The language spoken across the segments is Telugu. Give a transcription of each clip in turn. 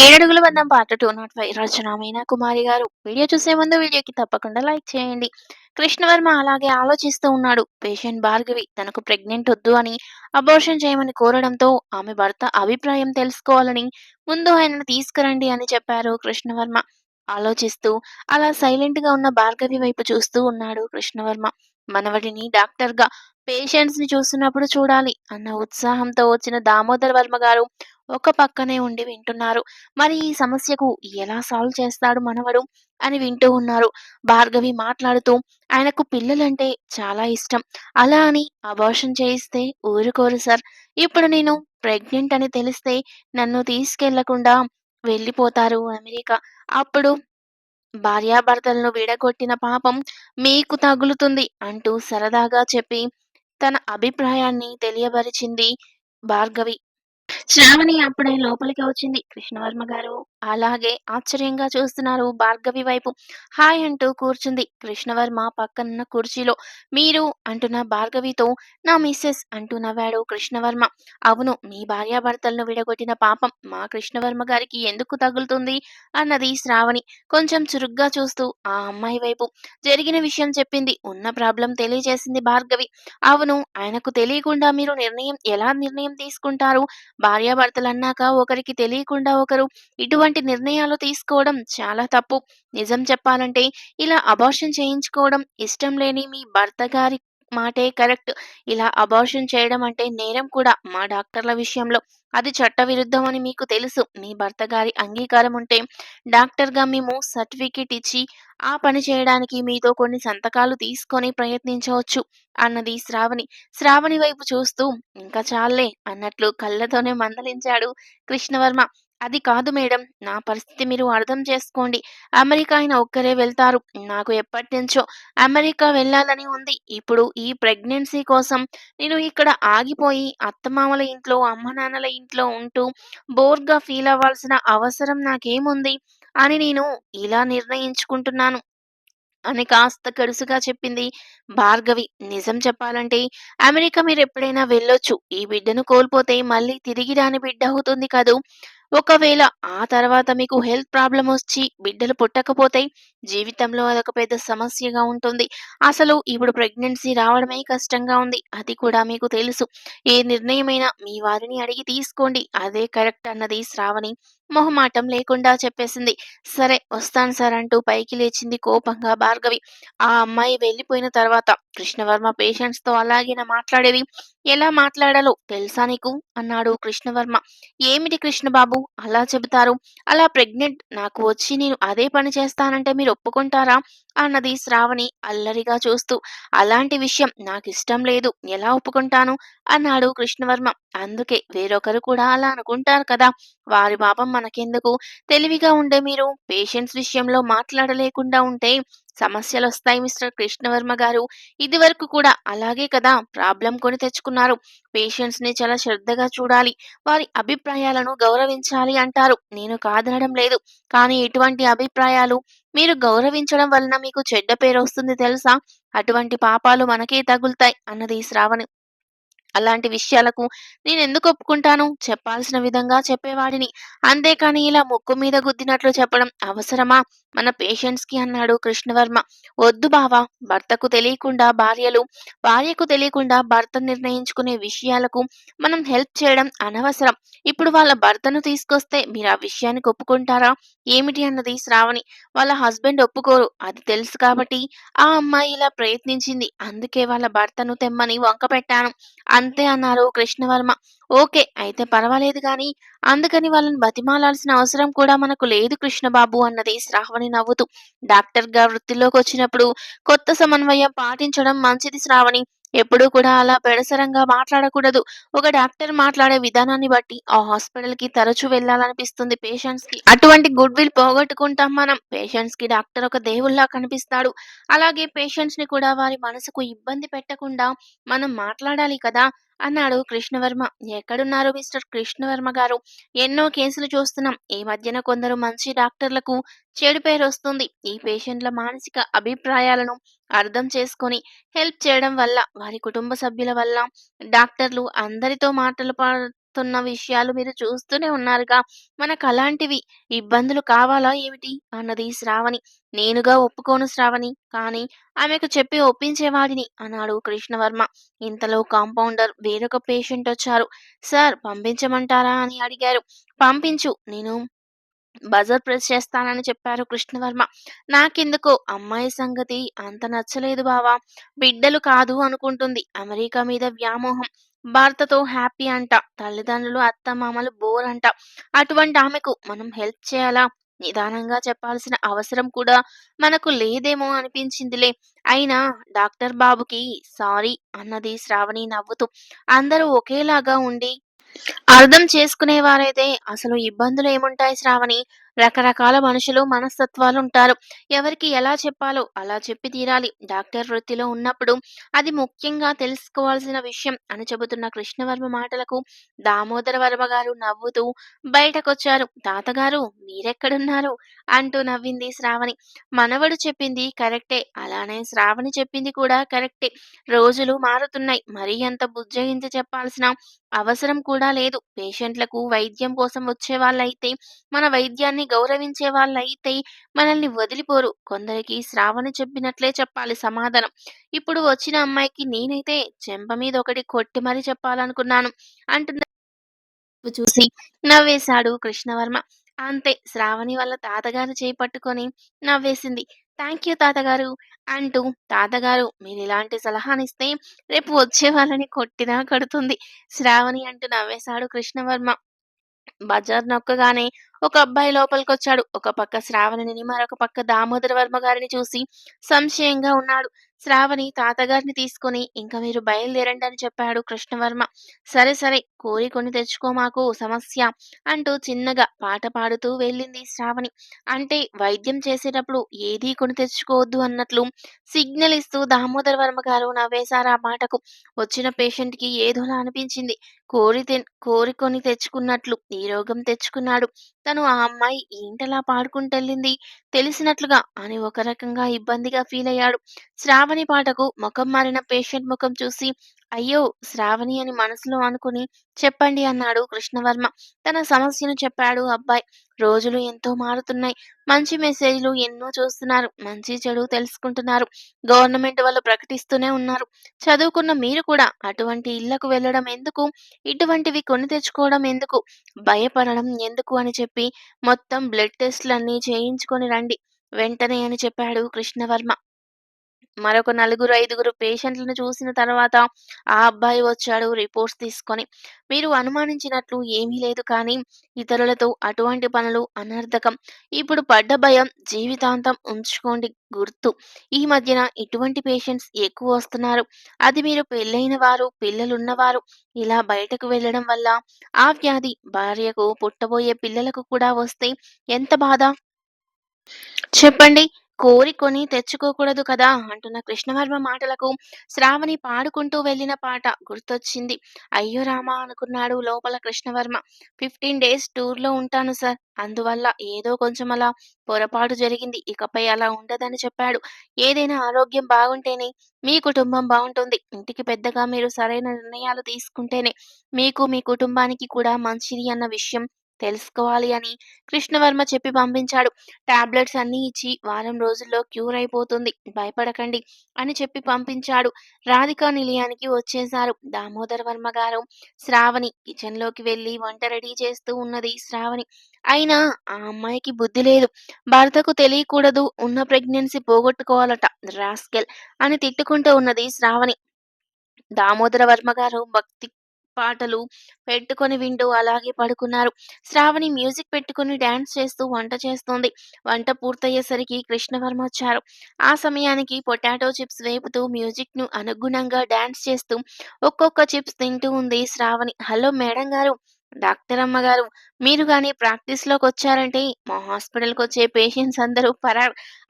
ఏడడుగుల బంధం part two nought five. Rachana Meena Kumari గారు. వీడియో చూసే ముందు వీడియోకి తప్పకుండా లైక్ చేయండి. కృష్ణవర్మ అలాగే ఆలోచిస్తూ ఉన్నాడు. పేషెంట్ భార్గవి తనకు ప్రెగ్నెంట్ వద్దు అని అబోర్షన్ చేయమని కోరడంతో ఆమె భర్త అభిప్రాయం తెలుసుకోవాలని ముందు ఆయనను తీసుకురండి అని చెప్పారు కృష్ణవర్మ. ఆలోచిస్తూ అలా సైలెంట్గా ఉన్న భార్గవి వైపు చూస్తూ ఉన్నాడు కృష్ణవర్మ. మనవడిని డాక్టర్గా పేషెంట్స్ని చూస్తున్నప్పుడు చూడాలి అన్న ఉత్సాహంతో వచ్చిన దామోదర్ వర్మ గారు ఒక పక్కనే ఉండి వింటున్నారు. మరి ఈ సమస్యకు ఎలా సాల్వ్ చేస్తాడు మనవడు? అని వింటూ ఉన్నారు. భార్గవి మాట్లాడుతూ ఆయనకు పిల్లలంటే చాలా ఇష్టం. అలా అని అబార్షన్ చేయిస్తే ఊరుకోరు సార్. ఇప్పుడు నేను ప్రెగ్నెంట్ అని తెలిస్తే నన్ను తీసుకెళ్ళకుండా వెళ్ళిపోతారు అమెరికా. అప్పుడు భార్యాభర్తలను విడగొట్టిన పాపం మీకు తగులుతుంది అంటూ సరదాగా చెప్పి తన అభిప్రాయాన్ని తెలియబరిచింది భార్గవి. శ్రావణి అప్పుడే లోపలికి వచ్చింది. కృష్ణవర్మ గారు అలాగే ఆశ్చర్యంగా చూస్తున్నారు భార్గవి వైపు. హాయ్ అంటూ కూర్చుంది కృష్ణవర్మ పక్కనున్న కుర్చీలో. మీరు అంటున్న భార్గవితో నా మిస్సెస్ అంటూ నవ్వాడు కృష్ణవర్మ. అవును మీ భార్యాభర్తలను విడగొట్టిన పాపం మా కృష్ణవర్మ గారికి ఎందుకు తగులుతుంది అన్నది శ్రావణి కొంచెం చురుగ్గా చూస్తూ ఆ అమ్మాయి వైపు. జరిగిన విషయం చెప్పింది ఉన్న ప్రాబ్లం తెలియజేసింది భార్గవి. అవును ఆయనకు తెలియకుండా మీరు నిర్ణయం ఎలా నిర్ణయం తీసుకుంటారు? భార్యాభర్తలు అన్నాక ఒకరికి తెలియకుండా ఒకరు ఇటువంటి నిర్ణయాలు తీసుకోవడం చాలా తప్పు. నిజం చెప్పాలంటే ఇలా అబార్షన్ చేయించుకోవడం ఇష్టం లేని మీ భర్త గారి మాటే కరెక్ట్. ఇలా అబార్షన్ చేయడం అంటే నేరం కూడా మా డాక్టర్ల విషయంలో. అది చట్టవిరుద్ధం అని మీకు తెలుసు. మీ భర్త గారి అంగీకారం ఉంటే డాక్టర్గా మేము సర్టిఫికేట్ ఇచ్చి ఆ పని చేయడానికి మీతో కొన్ని సంతకాలు తీసుకొని ప్రయత్నించవచ్చు అన్నది శ్రావణి. శ్రావణి వైపు చూస్తూ ఇంకా చాలే అన్నట్లు కళ్ళతోనే మందలించాడు కృష్ణవర్మ. అది కాదు మేడం. నా పరిస్థితి మీరు అర్థం చేసుకోండి. అమెరికా ఆయన ఒక్కరే వెళ్తారు. నాకు ఎప్పటి నుంచో అమెరికా వెళ్ళాలని ఉంది. ఇప్పుడు ఈ ప్రెగ్నెన్సీ కోసం నేను ఇక్కడ ఆగిపోయి అత్తమామల ఇంట్లో అమ్మ నాన్నల ఇంట్లో ఉంటూ బోర్గా ఫీల్ అవ్వాల్సిన అవసరం నాకేముంది అని నేను ఇలా నిర్ణయించుకుంటున్నాను. అని కాస్త కడుసుగా చెప్పింది భార్గవి. నిజం చెప్పాలంటే అమెరికా మీరు ఎప్పుడైనా వెళ్ళొచ్చు. ఈ బిడ్డను కోల్పోతే మళ్ళీ తిరిగి రాని బిడ్డ అవుతుంది కదూ? ఒకవేళ ఆ తర్వాత మీకు హెల్త్ ప్రాబ్లం వచ్చి బిడ్డలు పుట్టకపోతే జీవితంలో అదొక పెద్ద సమస్యగా ఉంటుంది. అసలు ఇప్పుడు ప్రెగ్నెన్సీ రావడమే కష్టంగా ఉంది. అది కూడా మీకు తెలుసు. ఏ నిర్ణయమైనా మీ వారిని అడిగి తీసుకోండి. అదే కరెక్ట్ అన్నది శ్రావణి మొహమాటం లేకుండా చెప్పేసింది. సరే వస్తాను సార్ అంటూ పైకి లేచింది కోపంగా భార్గవి. ఆ అమ్మాయి వెళ్ళిపోయిన తర్వాత కృష్ణవర్మ పేషెంట్స్తో అలాగేనా మాట్లాడేది? ఎలా మాట్లాడాలో తెలుసా నీకు? అన్నాడు కృష్ణవర్మ. ఏమిటి కృష్ణబాబు అలా చెబుతారు? అలా ప్రెగ్నెంట్ నాకు వచ్చి నేను అదే పని చేస్తానంటే మీరు ఒప్పుకుంటారా? అన్నది శ్రావణి అల్లరిగా చూస్తూ. అలాంటి విషయం నాకు ఇష్టం లేదు ఎలా ఒప్పుకుంటాను? అన్నాడు కృష్ణవర్మ. అందుకే వేరొకరు కూడా అలా అనుకుంటారు కదా! వారి పాపం మనకెందుకు? తెలివిగా ఉండే మీరు పేషెంట్స్ విషయంలో మాట్లాడలేకుండా ఉంటే సమస్యలు వస్తాయి మిస్టర్ కృష్ణవర్మ గారు. ఇది వరకు కూడా అలాగే కదా! ప్రాబ్లం కొని తెచ్చుకున్నారు. పేషెంట్స్ని చాలా శ్రద్ధగా చూడాలి. వారి అభిప్రాయాలను గౌరవించాలి అంటారు. నేను కాదనడం లేదు. కానీ ఇటువంటి అభిప్రాయాలు మీరు గౌరవించడం వలన మీకు చెడ్డ పేరు వస్తుంది తెలుసా? అటువంటి పాపాలు మనకే తగులుతాయి అన్నది శ్రావణి అలాంటి విషయాలకు నేను ఎందుకు ఒప్పుకుంటాను? చెప్పాల్సిన విధంగా చెప్పేవాడిని. అంతేకాని ఇలా ముక్కు మీద గుద్దినట్లు చెప్పడం అవసరమా? మన పేషెంట్స్కి అన్నాడు కృష్ణవర్మ. వద్దు బావా భర్తకు తెలియకుండా భార్యలు భార్యకు తెలియకుండా భర్త నిర్ణయించుకునే విషయాలకు మనం హెల్ప్ చేయడం అనవసరం. ఇప్పుడు వాళ్ళ భర్తను తీసుకొస్తే మీరు ఆ విషయానికి ఒప్పుకుంటారా? ఏమిటి అన్నది శ్రావణి. వాళ్ళ హస్బెండ్ ఒప్పుకోరు అది తెలుసు కాబట్టి ఆ అమ్మాయి ఇలా ప్రయత్నించింది. అందుకే వాళ్ళ భర్తను తెమ్మని వంక పెట్టాను. అంతే అన్నారు కృష్ణవర్మ. ఓకే అయితే పర్వాలేదు గాని అందుకని వాళ్ళని బతిమాలాల్సిన అవసరం కూడా మనకు లేదు కృష్ణబాబు అన్నది శ్రావణి నవ్వుతూ. డాక్టర్గా వృత్తిలోకి వచ్చినప్పుడు కొత్త సమన్వయం పాటించడం మంచిది శ్రావణి. ఎప్పుడూ కూడా అలా పెడసరంగా మాట్లాడకూడదు. ఒక డాక్టర్ మాట్లాడే విధానాన్ని బట్టి ఆ హాస్పిటల్కి తరచూ వెళ్ళాలనిపిస్తుంది పేషెంట్స్కి అటువంటి గుడ్ విల్ పోగొట్టుకుంటాం మనం. పేషెంట్స్కి డాక్టర్ ఒక దేవుళ్ళా కనిపిస్తాడు. అలాగే పేషెంట్స్ని కూడా వారి మనసుకు ఇబ్బంది పెట్టకుండా మనం మాట్లాడాలి కదా. అన్నాడు కృష్ణవర్మ. ఎక్కడున్నారు మిస్టర్ కృష్ణవర్మ గారు? ఎన్నో కేసులు చూస్తున్నాం. ఈ మధ్యన కొందరు మంచి డాక్టర్లకు చెడు పేరు వస్తుంది. ఈ పేషెంట్ల మానసిక అభిప్రాయాలను అర్థం చేసుకొని హెల్ప్ చేయడం వల్ల వారి కుటుంబ సభ్యుల వల్ల డాక్టర్లు అందరితో మాటలు చేస్తున్న విషయాలు మీరు చూస్తూనే ఉన్నారుగా. మనకు అలాంటివి ఇబ్బందులు కావాలా ఏమిటి? అన్నది శ్రావణి. నేనుగా ఒప్పుకోను శ్రావణి. కానీ ఆమెకు చెప్పి ఒప్పించేవాడిని అన్నాడు కృష్ణవర్మ. ఇంతలో కాంపౌండర్ వేరొక పేషెంట్ వచ్చారు సార్ పంపించమంటారా? అని అడిగారు. పంపించు. నేను బజర్ ప్రెస్ చేస్తానని చెప్పారు కృష్ణవర్మ. నాకెందుకో అమ్మాయి సంగతి అంత నచ్చలేదు బావా! బిడ్డలు కాదు అనుకుంటుంది. అమెరికా మీద వ్యామోహం. భర్తతో హ్యాపీ అంట. తల్లిదండ్రులు, అత్తమామలు బోర్ అంట. అటువంటి ఆమెకు మనం హెల్ప్ చేయాలా? నిదానంగా చెప్పాల్సిన అవసరం కూడా మనకు లేదేమో అనిపించిందిలే. అయినా డాక్టర్ బాబుకి సారీ అన్నది శ్రావణి నవ్వుతూ. అందరూ ఒకేలాగా ఉండి అర్థం చేసుకునేవారైతే అసలు ఇబ్బందులేముంటాయి శ్రావణి? రకరకాల మనుషులు, మనస్తత్వాలు ఉంటారు ఎవరికి ఎలా చెప్పాలో అలా చెప్పి తీరాలి. డాక్టర్ వృత్తిలో ఉన్నప్పుడు అది ముఖ్యంగా తెలుసుకోవాల్సిన విషయం అని చెబుతున్న కృష్ణవర్మ మాటలకు దామోదర వర్మ గారు నవ్వుతూ బయటకొచ్చారు. తాతగారు మీరెక్కడున్నారు? అంటూ నవ్వింది శ్రావణి. మనవడు చెప్పింది కరెక్టే. అలానే శ్రావణి చెప్పింది కూడా కరెక్టే. రోజులు మారుతున్నాయి. మరీ అంత బుజ్జగించి చెప్పాల్సిన అవసరం కూడా లేదు. పేషెంట్లకు వైద్యం కోసం వచ్చే వాళ్ళైతే మన వైద్యాన్ని గౌరవించే వాళ్ళైతే మనల్ని వదిలిపోరు. కొందరికి శ్రావణి చెప్పినట్లే చెప్పాలి సమాధానం. ఇప్పుడు వచ్చిన అమ్మాయికి నేనైతే చెంప మీద ఒకటి కొట్టి మరీ చెప్పాలనుకున్నాను అంటున్న చూసి నవ్వేశాడు కృష్ణవర్మ. అంతే శ్రావణి వాళ్ళ తాతగారు చేయి పట్టుకొని నవ్వేసింది. యూ తాతగారు అంటూ తాతగారు మీరిలాంటి సలహానిస్తే రేపు వచ్చే వాళ్ళని కొట్టినా కడుతుంది శ్రావణి అంటూ నవ్వేశాడు కృష్ణవర్మ. బజార్ నొక్కగానే ఒక అబ్బాయి లోపలికొచ్చాడు. ఒక పక్క శ్రావణిని, మరొక పక్క దామోదర వర్మ గారిని చూసి సంశయంగా ఉన్నాడు. శ్రావణి తాతగారిని తీసుకొని ఇంకా మీరు బయలుదేరండి అని చెప్పాడు కృష్ణవర్మ. సరే సరే కోరి కొని తెచ్చుకో మాకు సమస్య అంటూ చిన్నగా పాట పాడుతూ వెళ్ళింది శ్రావణి. అంటే వైద్యం చేసేటప్పుడు ఏదీ కొని తెచ్చుకోవద్దు అన్నట్లు సిగ్నల్ ఇస్తూ దామోదర వర్మ గారు నవ్వేశారు ఆ మాటకు. వచ్చిన పేషెంట్కి ఏదోలా అనిపించింది. కోరి కోరికొని తెచ్చుకున్నట్లు ఈ రోగం తెచ్చుకున్నాడు. తను ఆ అమ్మాయి ఏంటలా పాడుకుంటెళ్ళింది తెలిసినట్లుగా అని ఒక రకంగా ఇబ్బందిగా ఫీల్ అయ్యాడు. శ్రావణి పాటకు ముఖం మారిన పేషెంట్ ముఖం చూసి అయ్యో! శ్రావణి అని మనసులో అనుకుని చెప్పండి అన్నాడు కృష్ణవర్మ. తన సమస్యను చెప్పాడు అబ్బాయి. రోజులు ఎంతో మారుతున్నాయి. మంచి మెసేజ్‌లు ఎన్నో చూస్తున్నారు. మంచి చెడు తెలుసుకుంటున్నారు. గవర్నమెంట్ వాళ్ళు ప్రకటిస్తూనే ఉన్నారు. చదువుకున్న మీరు కూడా అటువంటి ఇళ్ళకు వెళ్ళడం ఎందుకు? ఇటువంటివి కొని తెచ్చుకోవడం ఎందుకు? భయపడడం ఎందుకు అని చెప్పి మొత్తం బ్లడ్ టెస్ట్‌లన్నీ చేయించుకొని రండి వెంటనే అని చెప్పాడు కృష్ణవర్మ. మరొక నలుగురు, ఐదుగురు పేషెంట్లను చూసిన తర్వాత ఆ అబ్బాయి వచ్చాడు రిపోర్ట్స్ తీసుకొని. మీరు అనుమానించినట్లు ఏమీ లేదు కానీ ఇతరులతో అటువంటి పనులు అనర్థకం. ఇప్పుడు పడ్డ భయం జీవితాంతం ఉంచుకోండి గుర్తు. ఈ మధ్యన ఇటువంటి పేషెంట్స్ ఎక్కువ వస్తున్నారు. అది మీరు పెళ్ళైన వారు, పిల్లలున్నవారు ఇలా బయటకు వెళ్ళడం వల్ల ఆ వ్యాధి భార్యకు, పుట్టబోయే పిల్లలకు కూడా వస్తే ఎంత బాధ? చెప్పండి. కోరికొని తెచ్చుకోకూడదు కదా! అంటున్న కృష్ణవర్మ మాటలకు శ్రావణి పాడుకుంటూ వెళ్ళిన పాట గుర్తొచ్చింది. అయ్యో రామా! అనుకున్నాడు లోపల కృష్ణవర్మ. ఫిఫ్టీన్ డేస్ టూర్‌లో ఉంటాను సార్. అందువల్ల ఏదో కొంచెం అలా పొరపాటు జరిగింది. ఇకపై అలా ఉండదని చెప్పాడు. ఏదైనా ఆరోగ్యం బాగుంటేనే మీ కుటుంబం బాగుంటుంది ఇంటికి పెద్దగా మీరు సరైన నిర్ణయాలు తీసుకుంటేనే మీకు, మీ కుటుంబానికి కూడా మంచిది అన్న విషయం తెలుసుకోవాలి అని కృష్ణవర్మ చెప్పి పంపించాడు. టాబ్లెట్స్ అన్నీ ఇచ్చి వారం రోజుల్లో క్యూర్ అయిపోతుంది. భయపడకండి అని చెప్పి పంపించాడు. రాధిక నిలయానికి వచ్చేశారు దామోదరవర్మ గారు. శ్రావణి కిచెన్‌లోకి వెళ్ళి వంట రెడీ చేస్తూ ఉన్నది శ్రావణి. అయినా ఆ అమ్మాయికి బుద్ధి లేదు. భర్తకు తెలియకూడదు ఉన్న ప్రెగ్నెన్సీ పోగొట్టుకోవాలట రాస్కెల్ అని తిట్టుకుంటూ ఉన్నది శ్రావణి. దామోదర వర్మ గారు భక్తి పాటలు పెట్టుకొని వింటూ అలాగే పడుకున్నారు. శ్రావణి మ్యూజిక్ పెట్టుకొని డాన్స్ చేస్తూ వంట చేస్తోంది. వంట పూర్తయ్యేసరికి కృష్ణవర్మ వచ్చారు. ఆ సమయానికి పొటాటో చిప్స్ వేపుతూ మ్యూజిక్ను అనుగుణంగా డాన్స్ చేస్తూ ఒక్కొక్క చిప్స్ తింటూ ఉంది శ్రావణి. హలో మేడం గారు, డాక్టరమ్మ గారు మీరు గాని ప్రాక్టీస్‌లోకొచ్చారంటే మా హాస్పిటల్‌కొచ్చే పేషెంట్స్ అందరూ పరా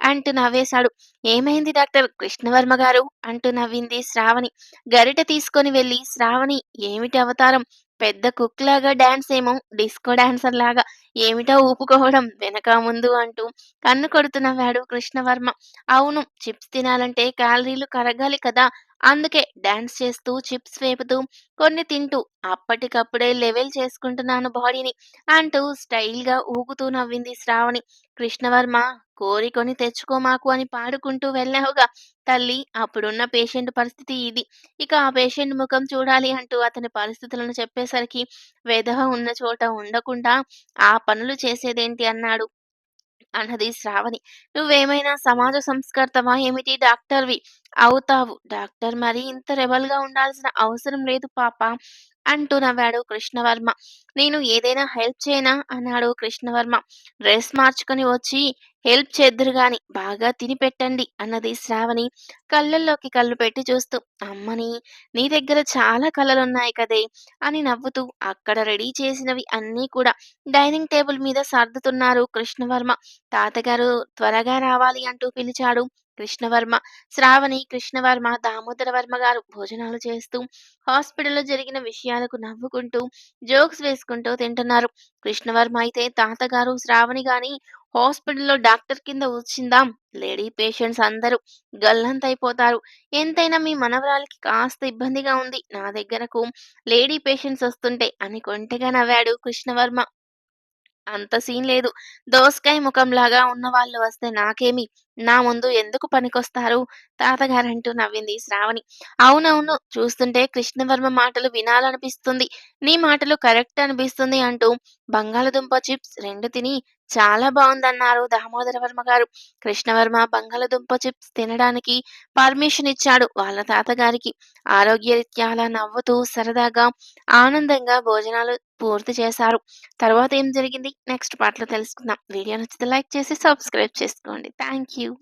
అంటూ నవ్వేశాడు. ఏమైంది డాక్టర్ కృష్ణవర్మ గారు? అంటూ నవ్వింది శ్రావణి. గరిటె తీసుకొని వెళ్ళి శ్రావణి ఏమిటి అవతారం? పెద్ద కుక్‌లాగా డాన్స్ ఏమో డిస్కో డాన్సర్ లాగా ఏమిటా ఊపుకోవడం వెనక ముందు అంటూ కన్ను కొడుతూ నవ్వాడు కృష్ణవర్మ. అవును చిప్స్ తినాలంటే క్యాలరీలు కరగాలి కదా! అందుకే డాన్స్ చేస్తూ, చిప్స్ వేపుతూ, కొన్ని తింటూ అప్పటికప్పుడే లెవెల్ చేసుకుంటున్నాను బాడీని అంటూ స్టైల్‌గా ఊగుతూ నవ్వింది శ్రావణి. కృష్ణవర్మ కోరికొని తెచ్చుకో మాకు అని పాడుకుంటూ వెళ్ళావుగా తల్లి అప్పుడున్న పేషెంట్ పరిస్థితి ఇది. ఇక ఆ పేషెంట్ ముఖం చూడాలి అంటూ అతని పరిస్థితులను చెప్పేసరికి వెధవ ఉన్న చోట ఉండకుండా ఆ పనులు చేసేదేంటి అన్నాడు. అన్నది శ్రావణి. నువ్వేమైనా సమాజ సంస్కర్తవా ఏమిటి డాక్టర్‌వి అవుతావు. డాక్టర్ మరి ఇంత రెబల్గా ఉండాల్సిన అవసరం లేదు పాప అంటూ నవ్వాడు కృష్ణవర్మ. నేను ఏదైనా హెల్ప్ చేయనా? అన్నాడు కృష్ణవర్మ. డ్రెస్ మార్చుకొని వచ్చి హెల్ప్ చేద్దురుగాని బాగా తిని పెట్టండి అన్నది శ్రావణి కళ్ళల్లోకి కళ్ళు పెట్టి చూస్తూ. అమ్మని నీ దగ్గర చాలా కళలున్నాయి కదే! అని నవ్వుతూ అక్కడ రెడీ చేసినవి అన్నీ కూడా డైనింగ్ టేబుల్ మీద సర్దుతున్నారు కృష్ణవర్మ. తాతగారు త్వరగా రావాలి అంటూ పిలిచాడు కృష్ణవర్మ. శ్రావణి, కృష్ణవర్మ, దామోదరవర్మ గారు భోజనాలు చేస్తూ హాస్పిటల్‌లో జరిగిన విషయాలకు నవ్వుకుంటూ, జోక్స్ వేసుకుంటూ తింటున్నారు. కృష్ణవర్మ అయితే తాతగారు, శ్రావణి గాని హాస్పిటల్‌లో డాక్టర్ కింద వచ్చిందా లేడీ పేషెంట్స్ అందరూ గల్లంతైపోతారు. ఎంతైనా మీ మనవరాలకి కాస్త ఇబ్బందిగా ఉంది నా దగ్గరకు లేడీ పేషెంట్స్ వస్తుంటే అని కొంటగా నవ్వాడు కృష్ణవర్మ. అంత సీన్ లేదు. దోసకాయ ముఖంలాగా ఉన్నవాళ్ళు వస్తే నాకేమి? నా ముందు ఎందుకు పనికొస్తారు? తాతగారంటూ నవ్వింది శ్రావణి. అవునవును. చూస్తుంటే కృష్ణవర్మ మాటలు వినాలనిపిస్తుంది. నీ మాటలు కరెక్ట్ అనిపిస్తుంది అంటూ బంగాళదుంప చిప్స్ రెండు తిని చాలా బాగుందన్నారు దామోదర వర్మ గారు. కృష్ణవర్మ బంగాళదుంప చిప్స్ తినడానికి పర్మిషన్ ఇచ్చాడు వాళ్ళ తాతగారికి. ఆరోగ్యరీత్యా అలా నవ్వుతూ, సరదాగా, ఆనందంగా భోజనాలు పూర్తి చేశారు. తర్వాత ఏం జరిగింది నెక్స్ట్ పాటలో తెలుసుకుందాం. వీడియో నచ్చితే లైక్ చేసి సబ్స్క్రైబ్ చేసుకోండి. Thank you.